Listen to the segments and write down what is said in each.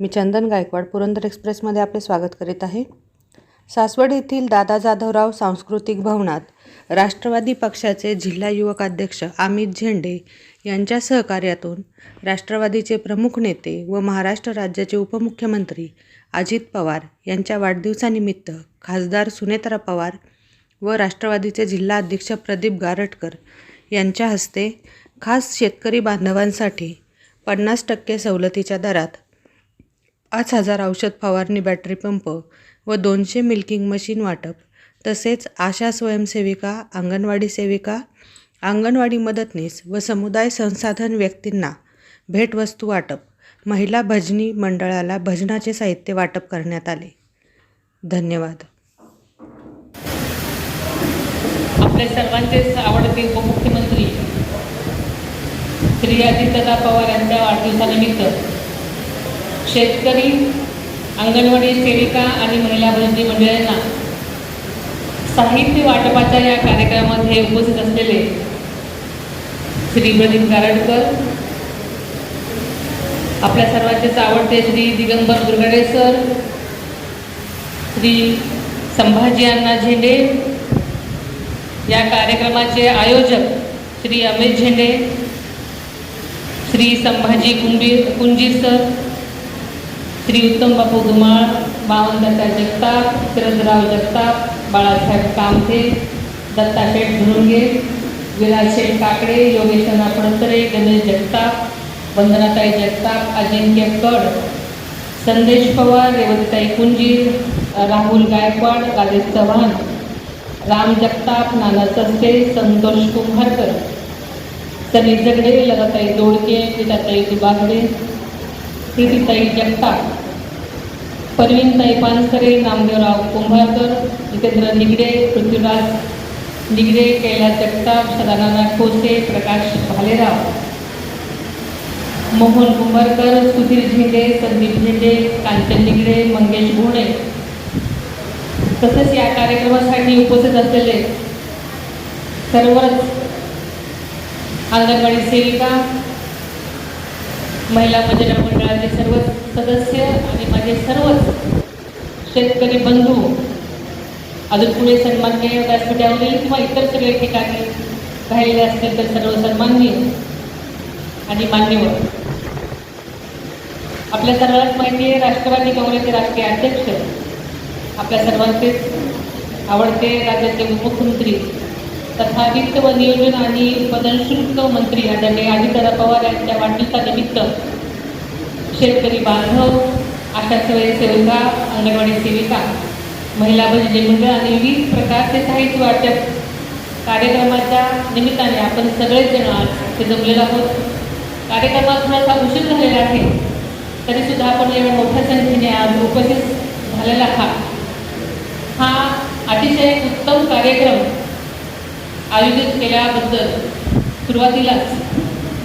मी चंदन गायकवाड पुरंदर एक्सप्रेसमध्ये आपले स्वागत करीत आहे. सासवड येथील दादा जाधवराव सांस्कृतिक भवनात राष्ट्रवादी पक्षाचे जिल्हा युवक अध्यक्ष अमित झेंडे यांच्या सहकार्यातून राष्ट्रवादीचे प्रमुख नेते व महाराष्ट्र राज्याचे उपमुख्यमंत्री अजित पवार यांच्या वाढदिवसानिमित्त खासदार सुनेत्रा पवार व राष्ट्रवादीचे जिल्हा अध्यक्ष प्रदीप गारटकर यांच्या हस्ते खास शेतकरी बांधवांसाठी पन्नास टक्के सवलतीच्या दरात पाच हजार औषध फवारणी बॅटरी पंप व दोनशे मिल्किंग मशीन वाटप तसेच आशा स्वयंसेविका अंगणवाडी सेविका अंगणवाडी मदतनीस व समुदाय संसाधन व्यक्तींना भेटवस्तू वाटप महिला भजनी मंडळाला भजनाचे साहित्य वाटप करण्यात आले. धन्यवाद. आपल्या सर्वांचेच आवडते उपमुख्यमंत्री श्री अजितदादा पवार यांच्या वाढदिवसानिमित्त शेतकरी अंगणवाडी सेविका आणि महिला भजनी मंडळांना साहित्य वाटपाच्या या कार्यक्रमामध्ये उपस्थित असलेले श्री प्रदीप गारडकर आपल्या सर्वांचेच आवडते श्री दिगंबर दुर्गडे सर श्री संभाजी अण्णा झेंडे या कार्यक्रमाचे आयोजक श्री अमित झेंडे श्री संभाजी कुंबीर कुंजीर सर श्री उत्तम बापू धुमाळ बावनदत्ता जगताप शरदराव जगताप बाळासाहेब कामथे दत्ता शेठ धुरुंगे विराज शेठ काकडे योगेशना फडतरे गणेश जगताप वंदनाताई जगताप अजिंक्य कड संदेश पवार रेवतीताई कुंजीर राहुल गायकवाड राजेश चव्हाण राम जगताप नाना सस्ते संतोष कुंभारकर सनी जगडे लगताई दोडके पिताताई दुबागडे प्रीतीताई जगताप परवीनताई पानसरे नामदेवराव कुंभारकर जितेंद्र निगडे पृथ्वीराज निगडे कैलास जगताप सदानाना खोसे प्रकाश भालेराव मोहन कुंभारकर सुधीर झेंडे संदीप झेंडे कांचन निगडे मंगेश भोणे. तसेच या कार्यक्रमासाठी उपस्थित असलेले सर्वच अंगणवाडी सेविका महिला भजन मंडळाचे सर्व सदस्य आणि माझे सर्वच शेतकरी बंधू अजून पुढे सन्माननीय व्यासपीठावरील किंवा इतर सगळे ठिकाणी राहिलेले असतील तर सर्व सन्माननीय आणि मान्यवर. आपल्या सर्वांत माहिती आहे राष्ट्रवादी काँग्रेसचे राष्ट्रीय अध्यक्ष आपल्या सर्वांचेच आवडते राज्याचे उपमुख्यमंत्री तथा वित्त व नियोजन आणि पदनशुल्क मंत्री आदरणीय अजितदादा पवार यांच्या वाढदिवसानिमित्त शेतकरी बांधव आशा सेविका अंगणवाडी सेविका महिला भजनी मंडळ आणि विविध प्रकारचे साहित्य वाटप कार्यक्रमाच्या निमित्ताने आपण सगळेच जण आज ते जमलेलो आहोत. कार्यक्रमात थोडासा उशीर झालेला आहे तरीसुद्धा आपण एवढ्या मोठ्या संख्येने आज उपस्थित झालेला हा हा अतिशय उत्तम कार्यक्रम आयोजित केल्याबद्दल सुरुवातीलाच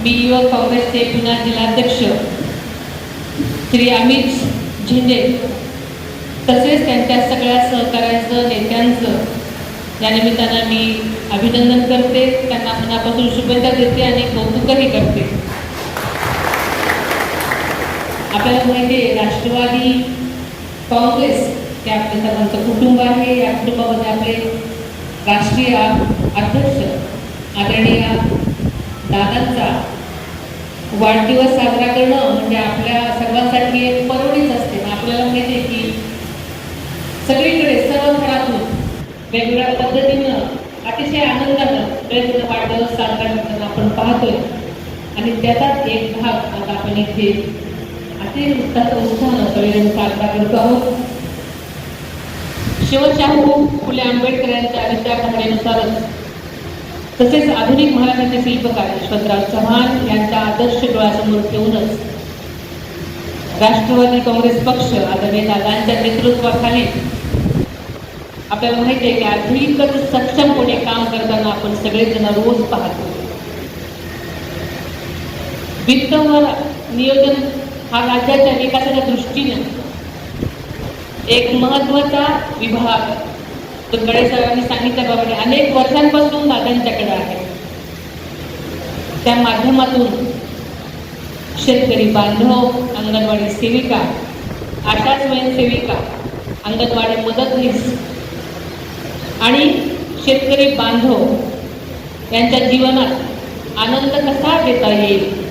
मी युवक काँग्रेसचे पुन्हा जिल्हाध्यक्ष श्री अमित झेंडे तसेच त्यांच्या सगळ्या सहकार्याचं नेत्यांचं या निमित्तानं मी अभिनंदन करते. त्यांना मनापासून शुभेच्छा देते आणि कौतुकही करते. आपल्याला माहिती आहे राष्ट्रवादी काँग्रेस हे आपल्या सर्वांचं कुटुंब आहे. या कुटुंबामध्ये आपले राष्ट्रीय अध्यक्ष आदरणीय दादांचा वाढदिवस साजरा करणं म्हणजे आपल्या सर्वांसाठी एक परवडीच असते. आपल्याला माहिती आहे की सगळीकडे सर्व घरातून वेगवेगळ्या पद्धतीनं अतिशय आनंदानं वेगवेगळा वाढदिवस साजरा करताना आपण पाहतोय. आणि त्याचाच एक भाग आता आपण इथे अति उत्साह उत्साहानं सगळेजण साजरा करतो आहोत. शिवशाहू फुले आंबेडकर यांच्या विचारधारेनुसारच तसेच आधुनिक महाराष्ट्राचे शिल्पकार यशवंतराव चव्हाण यांचा आदर्श डोळ्यासमोर ठेवूनच राष्ट्रवादी काँग्रेस पक्ष आदरणीय दादांच्या नेतृत्वाखाली. आपल्याला माहिती आहे की अधिकच सक्षमपणे काम करताना आपण सगळेजण रोज पाहतो. वित्त नियोजन हा राज्याच्या विकासाच्या दृष्टीने एक महत्त्वाचा विभाग तर गणेश सरांनी सांगितल्याप्रमाणे अनेक वर्षांपासून दादांच्याकडे आहे. त्या माध्यमातून शेतकरी बांधव अंगणवाडी सेविका आशा स्वयंसेविका अंगणवाडी मदतनीस आणि शेतकरी बांधव यांच्या जीवनात आनंद कसा घेता येईल?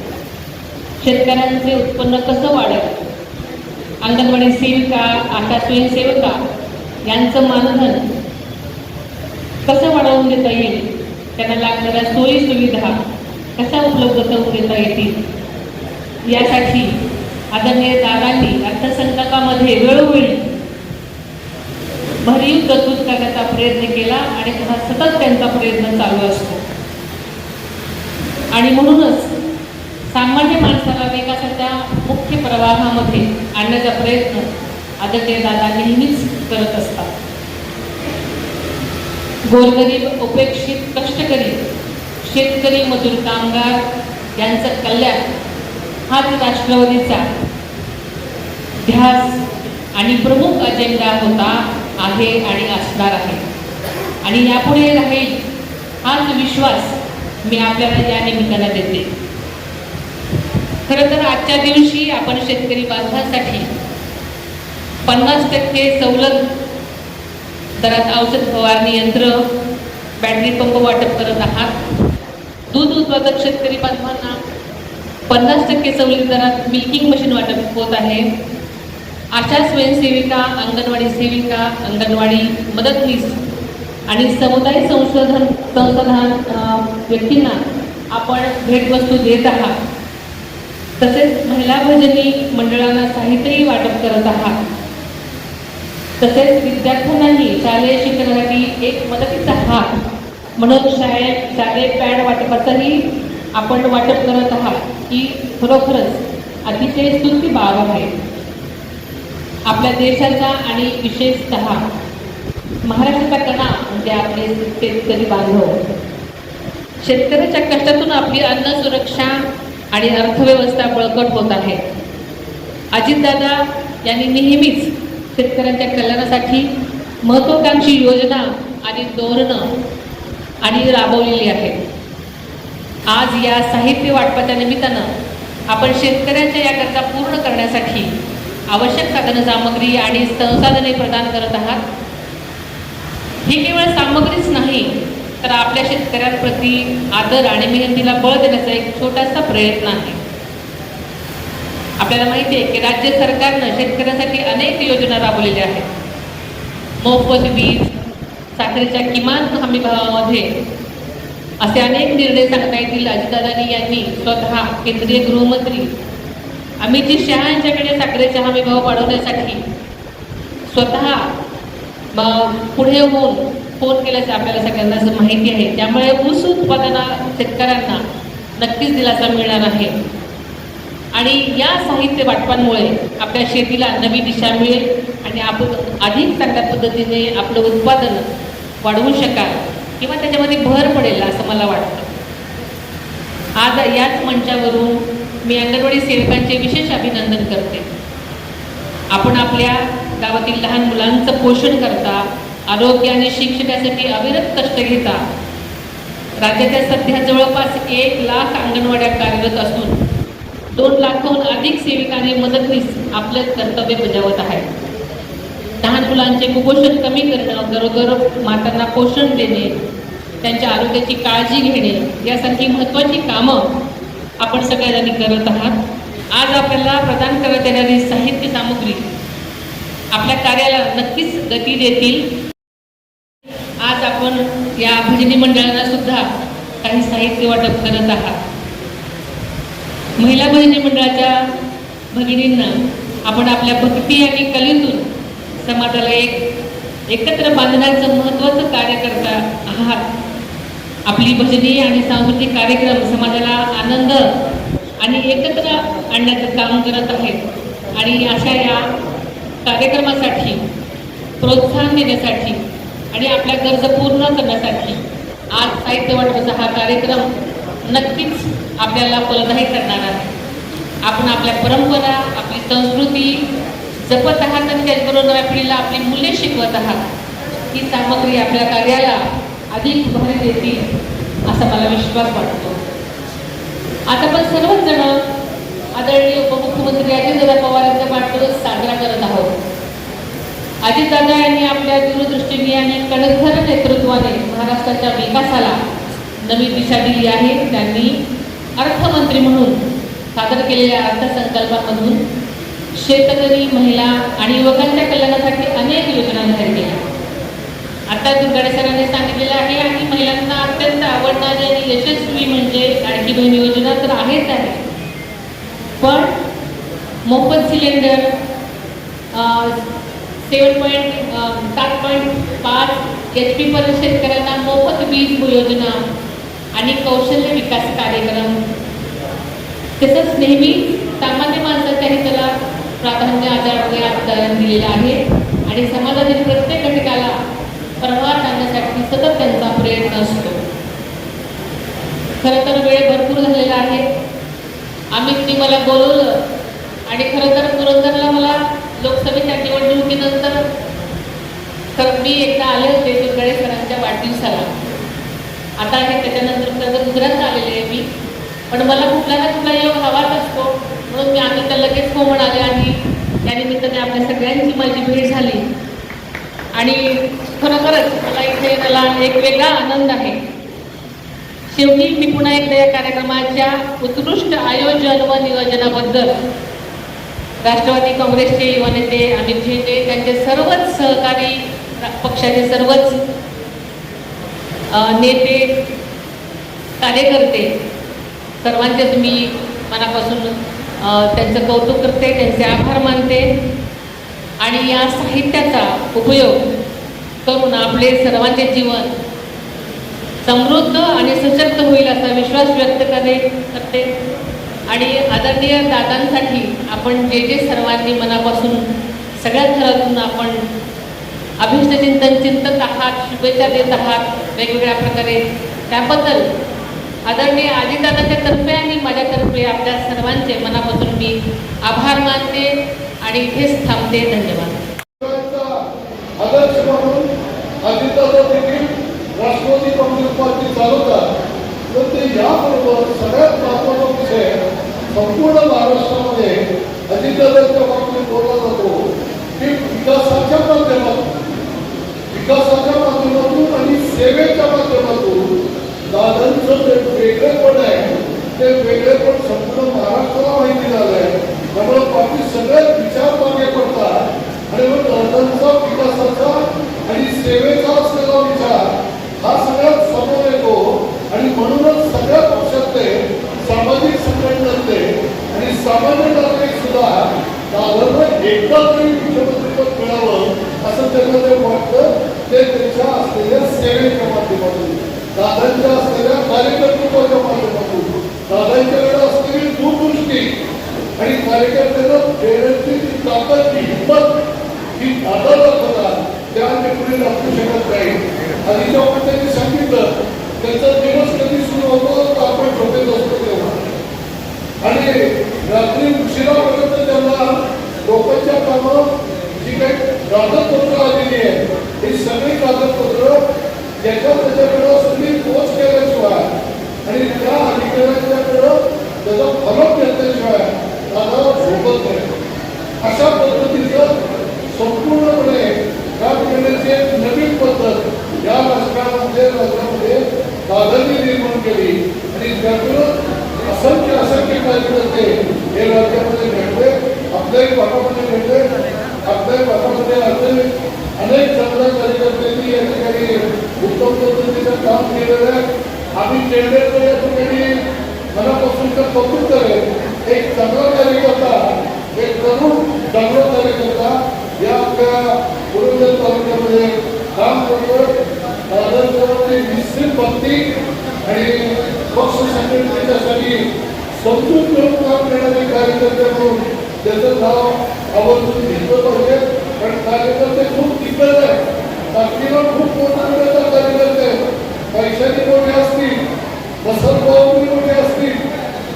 शेतकऱ्यांचे उत्पन्न कसं वाढेल? अंगणवाडी सेविका आशा स्वयंसेविका यांचं मानधन कसं वाढवून देता येईल? त्यांना लागणाऱ्या सोयी सुविधा कशा उपलब्ध करून देता येतील? यासाठी आदरणीय दादांनी अर्थसंकल्पामध्ये वेळोवेळी भरीव तरतूद करण्याचा प्रयत्न केला आणि हा सतत त्यांचा प्रयत्न चालू असतो. आणि म्हणूनच सामान्य माणसाला विकासाच्या मुख्य प्रवाहामध्ये आणण्याचा प्रयत्न आदरणीय दादा नेहमीच करत असतात. गोरगरीब उपेक्षित कष्टकरी शेतकरी मजूर कामगार यांचं कल्याण हाच राष्ट्रवादीचा ध्यास आणि प्रमुख अजेंडा होता आहे आणि असणार आहे. आणि यापुढे राहील हाच विश्वास मी आपल्याला या निमित्तानं देते. खरं तर आजच्या दिवशी आपण शेतकरी बांधवांसाठी पन्नास टक्के सवलत दरात औषध फवारणी यंत्र बॅटरी पंप वाटप करत आहात. दूध उत्पादक शेतकरी बांधवांना पन्नास टक्के सवलती दरात मिल्किंग मशीन वाटप होत आहे. आशा स्वयंसेविका अंगणवाडी सेविका अंगणवाडी मदतनीस आणि समुदाय संशोधन संशोधन व्यक्तींना आपण भेटवस्तू देत आहात. तसेच महिला भजनी मंडळांना साहित्यही वाटप करत आहात. तसेच विद्यार्थ्यांनाही शालेय शिक्षणासाठी एक मदतीचा हात म्हणून शाळेत शालेय पॅड वाटपाचाही आपण वाटप करत आहात ही खरोखरच अतिशय स्तुती बाब आहे. आपल्या देशाचा आणि विशेषतः महाराष्ट्राचा कणा म्हणजे आपले शेतकरी बांधव. शेतकऱ्याच्या कष्टातून आपली अन्न सुरक्षा आणि अर्थव्यवस्था बळकट होत आहे. अजितदादा यांनी नेहमीच शेतकऱ्यांच्या कल्याणासाठी महत्त्वाकांक्षी योजना आणि धोरणं आणि राबवलेली आहेत आज या साहित्य वाटपाच्या निमित्तानं आपण शेतकऱ्यांच्या या गरजा पूर्ण करण्यासाठी आवश्यक साधन सामग्री आणि संसाधने प्रदान करत आहात. ही केवळ सामग्रीच नाही तर आपल्या शेतकऱ्यांप्रती आदर आणि मेहनतीला बळ देण्याचा एक छोटासा प्रयत्न आहे. आपल्याला माहिती आहे की राज्य सरकारनं शेतकऱ्यांसाठी अनेक योजना राबवलेल्या आहेत. मोफत वीज साखरेच्या किमान हमी भावामध्ये असे अनेक निर्णय सांगता येतील. अजितदादांनी यांनी स्वतः केंद्रीय गृहमंत्री अमित शहा यांच्याकडे साखरेचा हमी भाव वाढवण्यासाठी स्वतः पुढे होऊन फोन केल्याचं आपल्याला सगळ्यांना असं माहिती आहे. त्यामुळे ऊस उत्पादना शेतकऱ्यांना नक्कीच दिलासा मिळणार आहे. आणि या साहित्य वाटपांमुळे आपल्या शेतीला नवी दिशा मिळेल आणि आपण अधिक चांगल्या पद्धतीने आपलं उत्पादन वाढवू शकाल किंवा त्याच्यामध्ये भर पडेल असं मला वाटतं. आज याच मंचावरून मी अंगणवाडी सेवकांचे विशेष अभिनंदन करते. आपण आपल्या गावातील लहान मुलांचं पोषण करता आरोग्य आणि शिक्षणासाठी अविरत कष्ट घेता. राज्याच्या सध्या जवळपास एक लाख अंगणवाड्या कार्यरत असून दोन लाखाहून अधिक सेविकांनी मदतनीस आपलं कर्तव्य बजावत आहेत लहान मुलांचे कुपोषण कमी करणं गरोदर मातांना पोषण देणे त्यांच्या आरोग्याची काळजी घेणे यासारखी महत्त्वाची कामं आपण सगळ्यांनी करत आहात. आज आपल्याला प्रदान करत येणारी साहित्य सामुग्री आपल्या कार्याला नक्कीच गती देतील. आज आपण या भजनी मंडळांना सुद्धा काही साहित्य वाटप करत आहात. महिला भजनी मंडळाच्या भगिनींना आपण आपल्या भक्ती आणि कलेतून समाजाला एक एकत्र बांधण्याचं महत्त्वाचं कार्य करता आहात. आपली भजनी आणि सांस्कृतिक कार्यक्रम समाजाला आनंद आणि एकत्र आणण्याचं काम करत आहेत. आणि अशा या कार्यक्रमासाठी प्रोत्साहन देण्यासाठी आणि आपल्या गरजा पूर्ण करण्यासाठी आज साहित्य वाटपाचा हा कार्यक्रम नक्कीच आपल्याला फलदायी करणार आहे. आपण आपल्या परंपरा आपली संस्कृती जपत आहात आणि त्याचबरोबर नव्या पिढीला आपली मूल्ये शिकवत आहात. ही सामग्री आपल्या कार्याला अधिक भर देतील असा मला विश्वास वाटतो. आता आपण सर्वच जण आदरणीय उपमुख्यमंत्री अजितदादा पवार यांचा वाढदिवस साजरा करत आहोत. अजितदादा यांनी आपल्या दूरदृष्टीने आणि कणखर नेतृत्वाने महाराष्ट्राच्या विकासाला नवी दिशा दिली आहे. त्यांनी अर्थमंत्री म्हणून सादर केलेल्या अर्थसंकल्पामधून शेतकरी महिला आणि युवकांच्या कल्याणासाठी अनेक योजना जाहीर केल्या. आता दुर्गाडे सरांनी सांगितलेलं आहे आणि महिलांना अत्यंत आवडणारी आणि यशस्वी म्हणजे आणखी बहीण योजना तर आहेच आहे. पण मोफत सिलेंडर सेवन पॉईंट सात पॉईंट पाच एच पी पर्यंत शेतकऱ्यांना मोफत वीज योजना आणि कौशल्य विकास कार्यक्रम. तसंच नेहमी सामान्य माणसाच्याही त्याला प्राधान्य आजार वगैरे दिलेलं आहे. आणि समाजातील प्रत्येक घटकाला प्रवाह आणण्यासाठी सतत त्यांचा प्रयत्न असतो. खरं तर वेळ भरपूर झालेला आहे. अमितनी मला बोलवलं आणि खरं तर पुरंदरला मला लोकसभेच्या निवडणुकीनंतर तर मी एकदा आले होते गणेश सरांच्या वाढदिवसाला. आता हे त्याच्यानंतर खरं तर दुसऱ्यांदा आलेले आहे मी. पण मला कुठला ना कुठला योग हवाच असतो. म्हणून मी आम्ही तर लगेच हो म्हणाले आणि त्यानिमित्ताने आपल्या सगळ्यांची माझी भेट झाली. आणि खरोखरच मला इथे त्याला एक वेगळा आनंद आहे. शेवटी मी पुन्हा एकदा या कार्यक्रमाच्या उत्कृष्ट आयोजन व नियोजनाबद्दल राष्ट्रवादी काँग्रेसचे युवा नेते अमित त्यांचे सर्वच सहकारी पक्षाचे सर्वच नेते कार्यकर्ते सर्वांचेच मी मनापासून त्यांचं कौतुक करते त्यांचे आभार मानते. आणि या साहित्याचा उपयोग करून आपले सर्वांचे जीवन समृद्ध आणि सशक्त होईल असा विश्वास व्यक्त करे करते. आणि आदरणीय दादांसाठी आपण जे जे सर्वांनी मनापासून सगळ्या घरातून आपण अभिष्ट चिंतन चिंतत आहात शुभेच्छा देत आहात वेगवेगळ्या प्रकारे. त्याबद्दल आदरणीय आदिदादाच्या तर्फे आणि माझ्यातर्फे आपल्या सर्वांचे मनापासून मी आभार मानते आणि इथेच थांबते. धन्यवाद. आदर्श म्हणून अजितदादा देखील राष्ट्रवादी काँग्रेस पार्टी चालवतात. तर ते याबरोबर सगळ्यात महत्त्वाचा विषय संपूर्ण महाराष्ट्रामध्ये अजितदादांच्या बाबतीत बोलला जातो की विकासाच्या माध्यमातून विकासाच्या माध्यमातून आणि सेवेच्या माध्यमातून दादांचं जे वेगळेपण आहे. ते वेगळेपण संपूर्ण महाराष्ट्राला माहिती झालं आहे त्यामुळे बाकी सगळ्यात विचार मागे पडतात. आणि मग दादांचा विकासाचा आणि सेवेचा असलेला विचार हा सगळ्यात समोर येतो. आणि म्हणूनच सगळ्या पक्षातले सामाजिक संघटनातले आणि सामान्य नागरिक सुद्धा साधारण एकदा तरी मुख्यमंत्रीपद मिळावं असं त्यांना ते वाटतं ते त्यांच्या असलेल्या सेवेच्या माध्यमातून. दादांच्या असलेल्या कार्यकर्तृत्वाच्या माध्यमातून दादांच्याकडे असलेली दूरदृष्टी आणि कार्यकर्त्यांना देण्याची जी ताकद जी हिंमत ही दादा दाखवता त्या ते पुढे दाखवू शकत नाही. आणि जेव्हा त्यांनी सांगितलं त्यांचा दिवस कधी सुरू होतो तर आपण झोपेत असतो तेव्हा. आणि रात्री उशिरापर्यंत त्यांना लोकांच्या कामं जी काही कागदपत्र आलेली आहे ही सगळी कागदपत्र ज्याच्या त्याच्याकडं सगळी पोच केल्याशिवाय आणि त्या अधिकाऱ्यांच्याकडं त्याचा फलक घेतल्याशिवाय दादा झोपत नाही अशा पद्धतीचं संपूर्णपणे काम करण्याची एक नवीन पद्धत या राजकारणामध्ये राज्यामध्ये दादांनी निर्माण केली आणि त्यातून असंख्य असंख्य कार्यकर्ते हे राज्यामध्ये घडले आपल्याही भागामध्ये म्हणजे अनेक अनेक कार्यकर्त्यांनी या ठिकाणी उत्तम पद्धतीचं काम केलेलं आहे. आम्ही केंद्राचं या ठिकाणी मनापासूनचं कौतुक करेल एक चांगला कार्यकर्ता एक तरुण चांगला कार्यकर्ता या आपल्या पुरंदर तालुक्यामध्ये काम करतोय. दादांच्यावरती निश्चित भक्ती आणि पक्ष संघटनेच्यासाठी समजून घेऊन काम करणारे कार्यकर्ते म्हणून त्याचं नाव आवर्जून घेतलं पाहिजे. कारण कार्यकर्ते खूप दिग्गज आहे. बाकीवर खूप मोठा मोठा कार्यकर्ते पैशाने मोठे असतील बसरभावनी मोठे असतील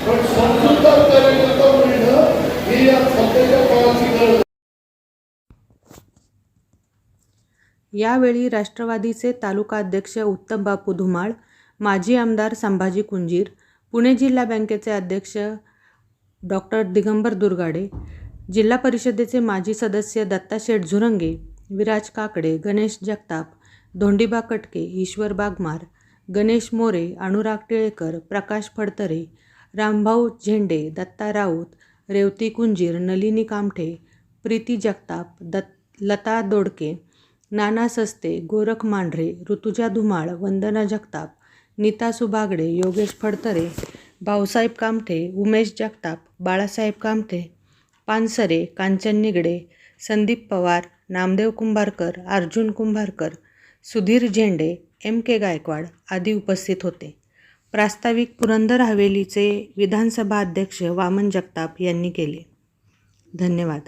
पण समजूतदार कार्यकर्ता मिळणं ही या सध्याच्या काळाची गरज यावेळी राष्ट्रवादीचे तालुका अध्यक्ष उत्तम बापू धुमाळ माजी आमदार संभाजी कुंजीर पुणे जिल्हा बँकेचे अध्यक्ष डॉक्टर दिगंबर दुर्गाडे जिल्हा परिषदेचे माजी सदस्य दत्ता शेठ झुरंगे विराज काकडे गणेश जगताप धोंडीबा कटके ईश्वर बागमार गणेश मोरे अनुराग टिळेकर प्रकाश फडतरे रामभाऊ झेंडे दत्ता राऊत रेवती कुंजीर नलिनी कामठे प्रीती जगताप दत् लता दोडके नाना सस्ते गोरख मांढरे ऋतुजा धुमाळ वंदना जगताप नीता सुबागडे योगेश फडतरे भाऊसाहेब कामठे उमेश जगताप बाळासाहेब कामते पानसरे कांचन निगडे संदीप पवार नामदेव कुंभारकर अर्जुन कुंभारकर सुधीर झेंडे एम के गायकवाड आदी उपस्थित होते. प्रास्ताविक पुरंदर हवेलीचे विधानसभा अध्यक्ष वामन जगताप यांनी केले. धन्यवाद.